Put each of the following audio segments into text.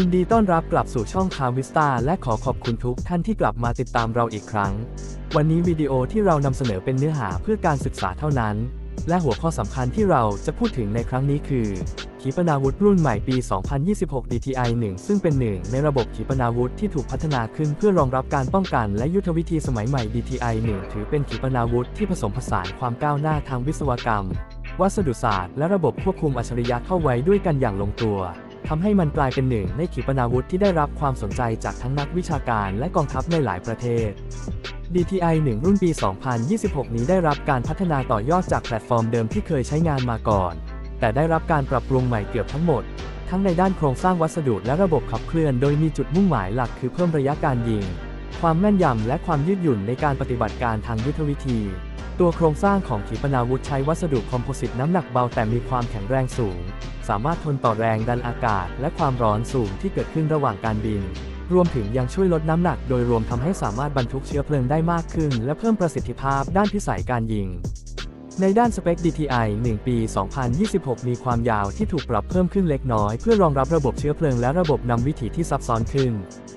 ยินดีต้อนรับกลับสู่ช่องคาวิสตาและขอขอบคุณทุกท่านที่กลับมาติดตามเราอีกครั้ง วันนี้วิดีโอที่เรานำเสนอเป็นเนื้อหาเพื่อการศึกษาเท่านั้น และหัวข้อสำคัญที่เราจะพูดถึงในครั้งนี้คือ ขีปนาวุธรุ่นใหม่ปี 2026 DTI 1 ซึ่งเป็นหนึ่งในระบบขีปนาวุธที่ถูกพัฒนาขึ้นเพื่อรองรับการป้องกันและยุทธวิธีสมัยใหม่ DTI 1 ถือเป็นขีปนาวุธที่ผสมผสานความก้าวหน้าทางวิศวกรรม วัสดุศาสตร์ และระบบควบคุมอัจฉริยะเข้าไว้ด้วยกันอย่างลงตัว ทำให้มันกลายเป็นหนึ่งในขีปนาวุธที่ได้รับความสนใจจากทั้งนักวิชาการและกองทัพในหลายประเทศ DTI 1 รุ่นปี 2026 นี้ได้รับการพัฒนาต่อยอดจากแพลตฟอร์มเดิมที่เคยใช้งานมาก่อน แต่ได้รับการปรับปรุงใหม่เกือบทั้งหมด ทั้งในด้านโครงสร้างวัสดุและระบบขับเคลื่อน โดยมีจุดมุ่งหมายหลักคือเพิ่มระยะการยิง ความแม่นยำและความยืดหยุ่นในการปฏิบัติการทางยุทธวิธี ตัวโครงสร้างของขีปนาวุธใช้วัสดุคอมโพสิตน้ำหนักเบาแต่มีความแข็งแรงสูง สามารถทนต่อแรงดันอากาศ และความร้อนสูงที่เกิดขึ้นระหว่างการบิน รวมถึงยังช่วยลดน้ำหนักโดยรวมทำให้สามารถบรรทุกเชื้อเพลิงได้มากขึ้น และเพิ่มประสิทธิภาพด้านพิสัยการยิงในด้านสเปค DTI 1 ปี 2026 มีความยาวที่ถูกปรับเพิ่มขึ้นเล็กน้อย เพื่อรองรับระบบเชื้อเพลิงและระบบนำวิถีที่ซับซ้อนขึ้น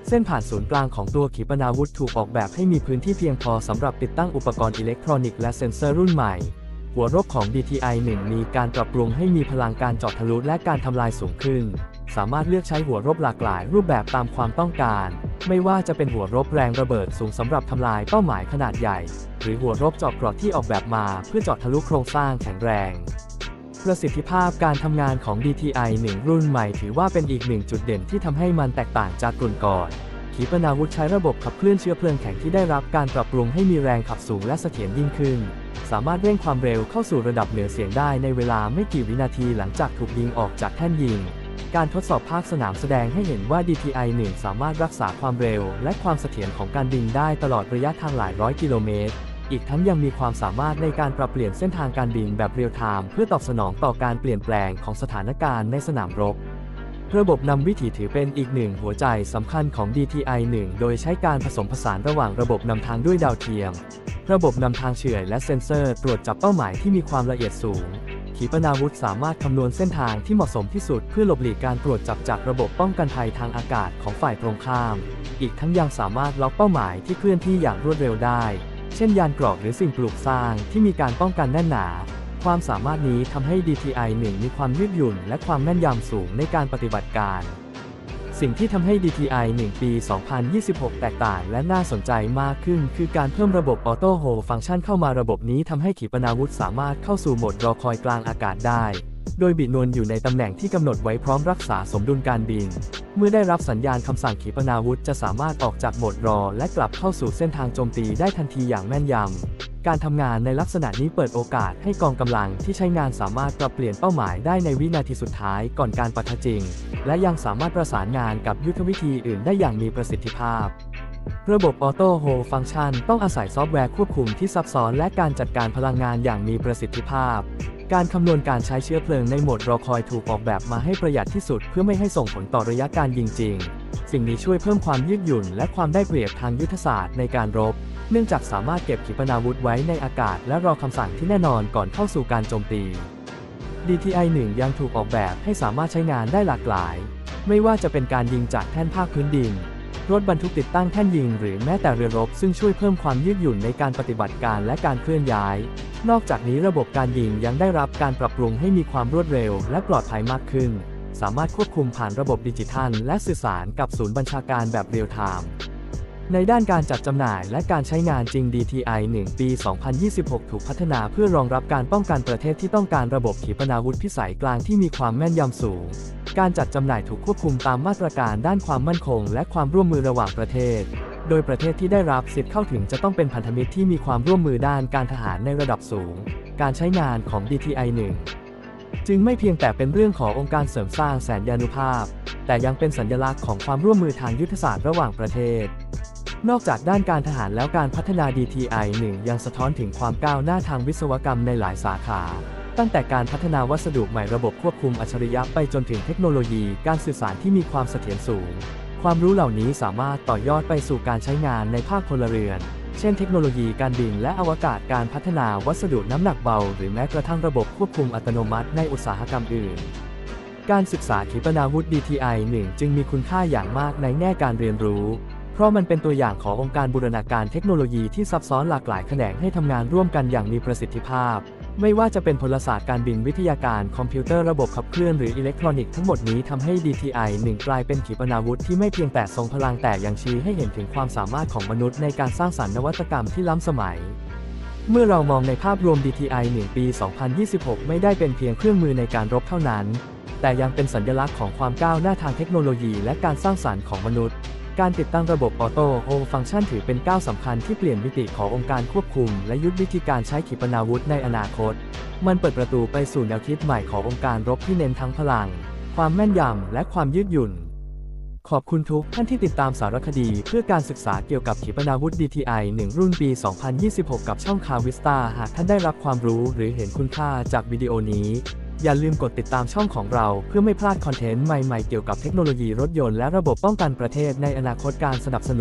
เส้นผ่านศูนย์กลางของตัวขีปนาวุธถูกออกแบบให้มีพื้นที่เพียงพอสำหรับติดตั้งอุปกรณ์อิเล็กทรอนิกส์และเซ็นเซอร์รุ่นใหม่ หัวรบของ DTI 1 มีการปรับปรุงให้มีพลังการเจาะทะลุและการทำลายสูงขึ้น สามารถเลือกใช้หัวรบหลากหลายรูปแบบตามความต้องการ ไม่ว่าจะเป็นหัวรบแรงระเบิดสูงสำหรับทำลายเป้าหมายขนาดใหญ่ หรือหัวรบเจาะเกราะที่ออกแบบมาเพื่อเจาะทะลุโครงสร้างแข็งแรง ประสิทธิภาพการทำงานของ DTI 1 รุ่นใหม่ถือว่าเป็นอีกหนึ่งจุดเด่นที่ทำให้มันแตกต่างจากรุ่นก่อนขีปนาวุธใช้ระบบขับเคลื่อนเชื้อเพลิงแข็งที่ได้รับการปรับปรุงให้มีแรงขับสูงและเสถียรยิ่งขึ้น สามารถเร่งความเร็วเข้าสู่ระดับเหนือเสียงได้ในเวลาไม่กี่วินาทีหลังจากถูกยิงออกจากแท่นยิง การทดสอบภาคสนามแสดงให้เห็นว่า DTI 1 สามารถรักษาความเร็ว และความเสถียรของการบินได้ตลอดระยะทางหลายร้อยกิโลเมตร อีกทั้งยังมีความสามารถในการปรับเปลี่ยนเส้นทางการบินแบบเรียลไทม์เพื่อตอบสนองต่อการเปลี่ยนแปลงของสถานการณ์ในสนามรบระบบนำวิถีถือเป็นอีกหนึ่งหัวใจสำคัญของ DTI 1 โดยใช้การผสมผสานระหว่างระบบนำทางด้วยดาวเทียม ระบบนำทางเฉื่อยและเซ็นเซอร์ตรวจจับเป้าหมายที่มีความละเอียดสูง ขีปนาวุธสามารถคำนวณเส้นทางที่เหมาะสมที่สุดเพื่อหลบหลีกการตรวจจับจากระบบป้องกันภัยทางอากาศของฝ่ายตรงข้าม อีกทั้งยังสามารถล็อกเป้าหมายที่เคลื่อนที่อย่างรวดเร็วได้ เช่นยานเกราะหรือสิ่งปลูกสร้างที่มีการป้องกันแน่นหนา ความสามารถนี้ทำให้ DTI 1 มีความยืดหยุ่นและความแม่นยำสูงในการปฏิบัติการ สิ่งที่ทำให้ DTI 1 ปี 2026 แตกต่างและน่าสนใจมากขึ้น คือการเพิ่มระบบออโต้โฮฟังก์ชันเข้ามาระบบนี้ทำให้ขีปนาวุธสามารถเข้าสู่โหมดรอคอยกลางอากาศได้ โดยบิดนวลอยู่ในตำแหน่งที่กำหนดไว้พร้อมรักษาสมดุลการบิน เมื่อได้รับสัญญาณคำสั่งขีปนาวุธจะสามารถออกจากโหมดรอ และกลับเข้าสู่เส้นทางโจมตีได้ทันทีอย่างแม่นยำ การทำงานในลักษณะนี้เปิดโอกาสให้กองกำลังที่ใช้งานสามารถปรับเปลี่ยนเป้าหมายได้ในวินาทีสุดท้ายก่อนการปะทะจริง และยังสามารถประสานงานกับยุทธวิธีอื่นได้อย่างมีประสิทธิภาพ ระบบออโต้โฮฟังชันต้องอาศัยซอฟต์แวร์ควบคุมที่ซับซ้อนและการจัดการพลังงานอย่างมีประสิทธิภาพ การคำนวณการใช้เชื้อเพลิงในโหมดรอคอยถูกออกแบบมาให้ประหยัดที่สุดเพื่อไม่ให้ส่งผลต่อระยะการยิงจริง สิ่งนี้ช่วยเพิ่มความยืดหยุ่นและความได้เปรียบทางยุทธศาสตร์ในการรบ เนื่องจากสามารถเก็บขีปนาวุธไว้ในอากาศ และรอคำสั่งที่แน่นอนก่อนเข้าสู่การโจมตี DTI 1 ยังถูกออกแบบให้สามารถใช้งานได้หลากหลาย ไม่ว่าจะเป็นการยิงจากแท่นภาคพื้นดิน รถบรรทุกติดตั้งแท่นยิงหรือแม้แต่เรือรบ ซึ่งช่วยเพิ่มความยืดหยุ่นในการปฏิบัติการและการเคลื่อนย้าย นอกจากนี้ระบบการยิงยังได้รับการปรับปรุงให้มีความรวดเร็ว และปลอดภัยมากขึ้น สามารถควบคุมผ่านระบบดิจิทัล และสื่อสารกับศูนย์บัญชาการแบบเรียลไทม์ ในด้านการจัดจำหน่ายและการใช้งานจริง DTI 1 ปี 2026 ถูกพัฒนาเพื่อรองรับการป้องกันประเทศที่ต้องการระบบขีปนาวุธพิสัยกลางที่มีความแม่นยำสูง การจัดจำหน่ายถูกควบคุมตามมาตรการด้านความมั่นคง และความร่วมมือระหว่างประเทศ โดยประเทศที่ได้รับสิทธิ์เข้าถึงจะต้องเป็นพันธมิตรที่มีความร่วมมือด้านการทหารในระดับสูง การใช้งานของ DTI 1 จึงไม่เพียงแต่เป็นเรื่องขององค์การเสริมสร้างแสนยานุภาพ แต่ยังเป็นสัญลักษณ์ของความร่วมมือทางยุทธศาสตร์ระหว่างประเทศ นอกจากด้านการทหารแล้วการพัฒนา DTI 1 ยังสะท้อนถึงความก้าวหน้าทางวิศวกรรมในหลายสาขา ตั้งแต่การพัฒนาวัสดุใหม่ระบบควบคุมอัจฉริยะไปจนถึงเทคโนโลยี การสื่อสารที่มีความเสถียรสูง ความรู้เหล่านี้สามารถต่อยอดไปสู่การใช้งานในภาคพลเรือน เช่นเทคโนโลยีการบินและอวกาศการพัฒนาวัสดุน้ำหนักเบา หรือแม้กระทั่งระบบควบคุมอัตโนมัติในอุตสาหกรรมอื่นการศึกษาขีปนาวุธ DTI 1 จึงมีคุณค่าอย่างมากในแง่การเรียนรู้ ราะมันเป็นตัวอย่างขององค์การบูรณาการเทคโนโลยีที่ซับซ้อนหลากหลายแขนงให้ทำงานร่วมกันอย่างมีประสิทธิภาพ ไม่ว่าจะเป็นพลศาสตร์การบินวิทยาการคอมพิวเตอร์ระบบขับเคลื่อนหรืออิเล็กทรอนิกส์ทั้งหมดนี้ทำให้ DTI 1 กลายเป็นขีปนาวุธที่ไม่เพียงแต่ทรงพลังแต่ยังชี้ให้เห็นถึงความสามารถของมนุษย์ในการสร้างสรรค์นวัตกรรมที่ล้ำสมัยเมื่อเรามองในภาพรวม DTI 1 ปี 2026 ไม่ได้เป็นเพียงเครื่องมือในการรบเท่านั้น แต่ยังเป็นสัญลักษณ์ของความก้าวหน้าทางเทคโนโลยีและการสร้างสรรค์ของมนุษย์ การติดตั้งระบบออโต้โฮมฟังก์ชันถือเป็นก้าวสำคัญที่เปลี่ยนมิติขององค์การควบคุม และยุทธวิธีการใช้ขีปนาวุธในอนาคต มันเปิดประตูไปสู่แนวคิดใหม่ขององค์การรบที่เน้นทั้งพลัง ความแม่นยำและความยืดหยุ่น ขอบคุณทุกท่านที่ติดตามสารคดีเพื่อการศึกษาเกี่ยวกับขีปนาวุธ DTI 1 รุ่นปี 2026 กับช่องคาวิสตาหากท่านได้รับความรู้หรือเห็นคุณค่าจากวิดีโอนี้ อย่าลืมกดติดตามช่องของเราเพื่อไม่พลาดคอนเทนต์ใหม่ๆเกี่ยวกับเทคโนโลยีรถยนต์และระบบป้องกันประเทศในอนาคตการสนับสนุน